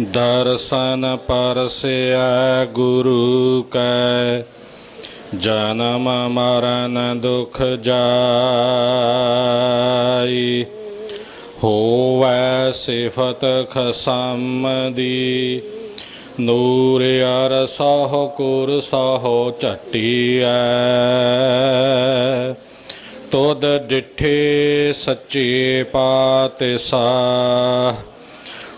ਦਰਸ਼ਨ ਪਰਸਿਆ ਗੁਰੂ ਕੈ, ਜਨਮ ਮਰਨ ਦੁਖ ਜਾਈ। ਹੋਵੈ ਸਿਫਤ ਖਸਮ ਦੀ ਨੂਰ ਅਰ ਸਹੁ ਕੁਰ ਸਹੁ ਝਟੀਐ। ਤੁਧ ਡਿਠੇ ਸੱਚੇ ਪਾਤਸ਼ਾਹ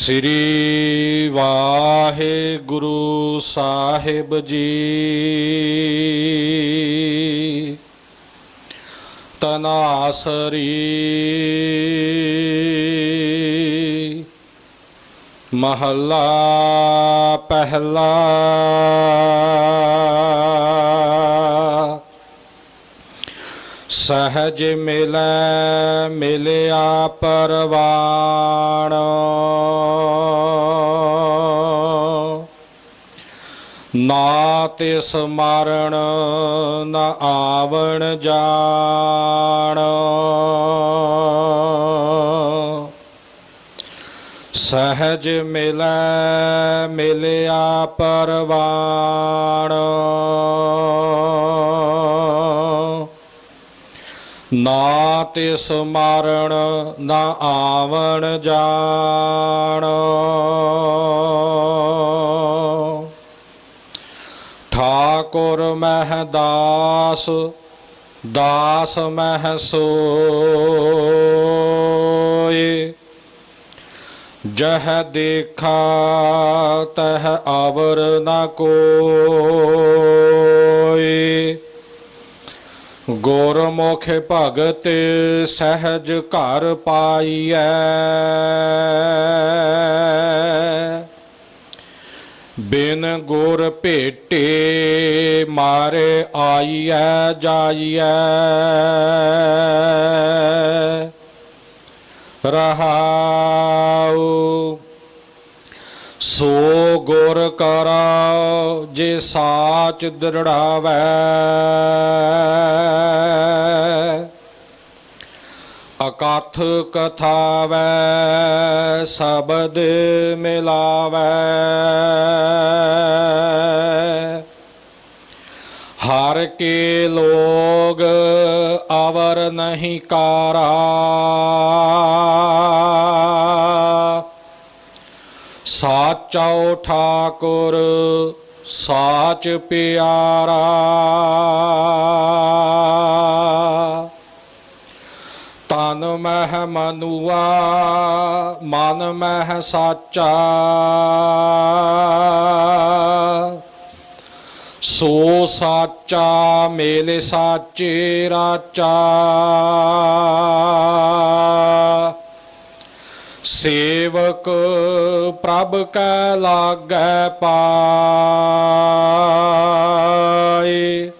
ਸ੍ਰੀ ਵਾਹਿਗੁਰੂ ਸਾਹਿਬ ਜੀ। ਤਨਾਸਰੀ। ਮਹੱਲਾ ਪਹਿਲਾ। ਸਹਜ ਮਿਲੈ ਮਿਲਿਆ ਪਰਵਾਣ ਨਾ ਤਿਸ ਮਰਨ ਨਾ ਆਵਣ ਜਾਣ। ਸਹਜ ਮਿਲੈ ਮਿਲਿਆ ਪਰਵਾਣ। ਨਾ ਤਿਸ ਮਰਨ ਨਾ ਆਵਣ ਜਾਣ। ਠਾਕੁਰ ਮਹਿ ਦਾਸ ਦਾਸ ਮਹਿ ਸੋਏ। ਜਹ ਦੇਖਾ ਤਹ ਆਵਰ ਨ ਕੋਏ। ਗੁਰਮੁਖ ਭਗਤ ਸਹਿਜ ਘਰ ਪਾਈਐ। ਬਿਨ ਗੁਰ ਭੇਟੇ ਮਾਰੇ ਆਈਐ ਜਾਈਐ। ਰਹਾਉ ਸੋ ਗੁਰ ਕਰਾ ਜੇ ਸਾਚ ਦ੍ਰਿੜਾਵੈ। ਅਕਥ ਕਥਾਵੈ ਸ਼ਬਦ ਮਿਲਾਵੈ। ਹਰ ਕੇ ਲੋਗ ਅਵਰ ਨਹੀਂ ਕਾਰਾ। ਸਾਚਾਓ ਠਾਕੁਰ ਸਾਚ ਪਿਆਰਾ। ਤਨ ਮਹਿ ਮਨੁਆ, ਮਨ ਮਹਿ ਸਾਚਾ। ਸੋ ਸਾਚਾ ਮੇਲੇ ਸਾਚੇ ਰਾਚਾ। ਸੇਵਕ ਪ੍ਰਭ ਕੈ ਲਾਗੈ ਪਾਏ।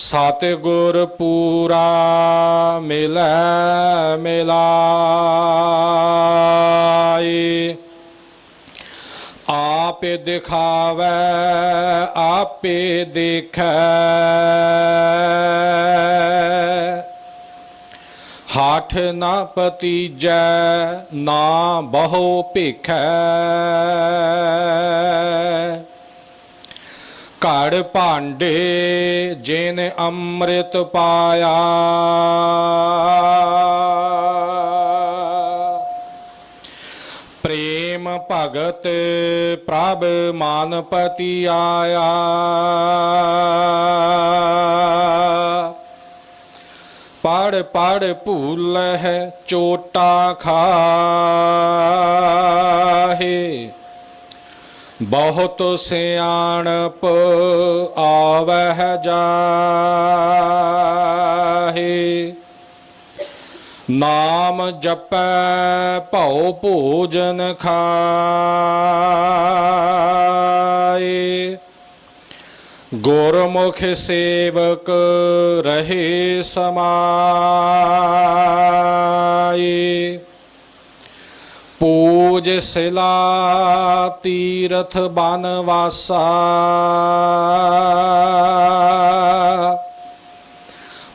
ਸਤਿਗੁਰ ਪੂਰਾ ਮਿਲੈ ਮਿਲਾਏ। ਆਪੇ ਦਿਖਾਵੈ ਆਪੇ ਦੇਖੈ। ਹਾਠ ਨਾ ਪਤੀਜੈ ਨਾ ਬਹੁ ਭਿਖੈ। ਘੜ ਭਾਂਡੇ ਜਿਨ ਅੰਮ੍ਰਿਤ ਪਾਇਆ। ਪ੍ਰੇਮ ਭਗਤ ਪ੍ਰਭ ਮਾਨਪਤੀ ਆਇਆ। ਪੜ ਪੜ ਭੂਲ ਹੈ ਚੋਟਾ ਖਾਹੇ। ਬਹੁਤ ਸਿਆਣਪ ਆਵਹਿ ਜਾਹੇ। ਨਾਮ ਜਪੈ ਭਉ ਭੋਜਨ ਖਾਏ। ਗੁਰਮੁਖ ਸੇਵਕ ਰਹੇ ਸਮਾਏ। ਪੂਜ ਸਿਲਾ ਤੀਰਥ ਬਨਵਾਸਾ।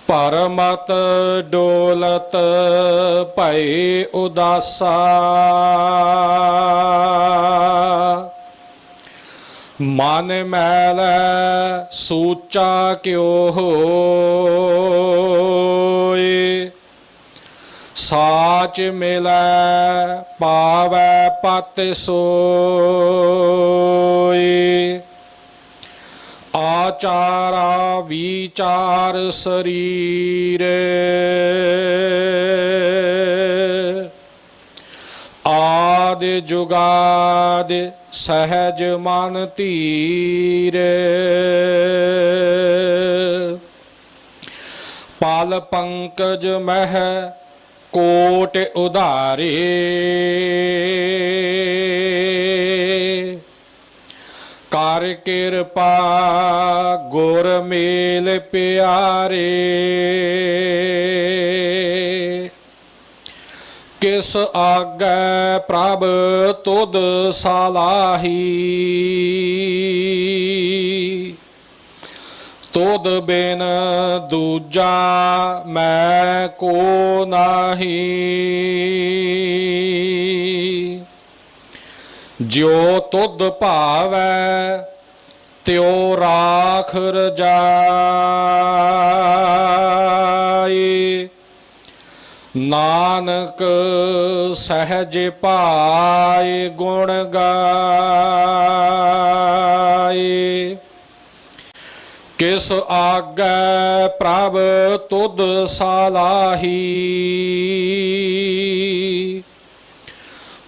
ਪਰਮਤ ਡੋਲਤ ਭਈ ਉਦਾਸਾ। ਮਨ ਮੈਲ ਸੂਚਾ ਕਿਉ ਹੋਏ ਸਾਚ ਮਿਲੈ, ਪਾਵੈ ਪਤ ਸੋਏ ਆਚਾਰਾ ਵਿਚਾਰ ਸਰੀਰ। ਆਦ ਜੁਗਾਦ ਸਹਿਜ ਮਨ ਧੀਰ। ਪਾਲ ਪੰਕਜ ਮਹਿ ਕੋਟ ਉਧਾਰੇ। ਕਰ ਕਿਰਪਾ ਗੁਰ ਮੇਲ ਪਿਆਰੇ। ਕਿਸ ਆਗੈ ਪ੍ਰਭ ਤੁਧ ਸਾਲਾਹੀ। ਤੁਧ ਬੇਨ ਦੂਜਾ ਮੈਂ ਕੋ ਨਾਹੀ। ਜਿਉ ਤੁਧ ਭਾਵੈ, ਤਿਉ ਰਾਖ ਰਜਾਈ। ਨਾਨਕ ਸਹਿਜ ਪਾਏ ਗੁਣ ਗਾਏ ਕਿਸ ਆਗੈ ਪ੍ਰਭ ਤੁਧ ਸਾਲਾਹੀ?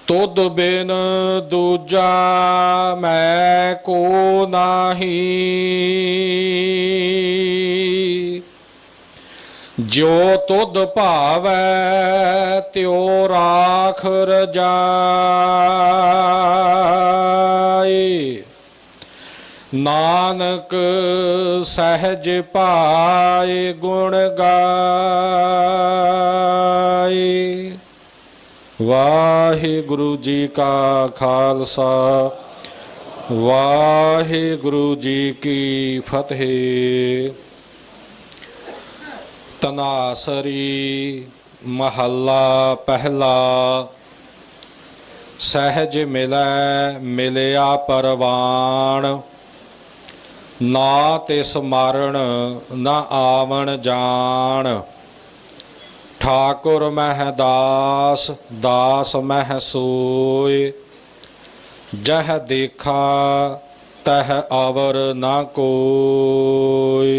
ਤੁਧ ਬਿਨ ਦੂਜਾ ਮੈਂ ਕੋ ਨਾਹੀ। ਜੋ ਤੁਧ ਭਾਵੈ, ਤਿਉ ਰਾਖ ਰਜਾਈ। ਨਾਨਕ ਸਹਿਜ ਭਾਏ ਗੁਣ ਗਾਏ। ਵਾਹਿਗੁਰੂ ਜੀ ਕਾ ਖਾਲਸਾ, ਵਾਹਿਗੁਰੂ ਜੀ ਕੀ ਫਤਿਹ। ਤਨਾਸਰੀ ਮਹੱਲਾ ਪਹਿਲਾ, ਸਹਿਜ ਮਿਲੈ ਮਿਲਿਆ ਪਰਵਾਣ ਨਾ ਤੇ ਮਾਰਣ ਨਾ ਆਵਣ ਜਾਣ। ਠਾਕੁਰ ਮਹਿ ਦਾਸ ਦਾਸ ਮਹਿ ਸੋਏ। ਜਹ ਦੇਖਾ, ਤਹ ਆਵਰ ਨਾ ਕੋਏ।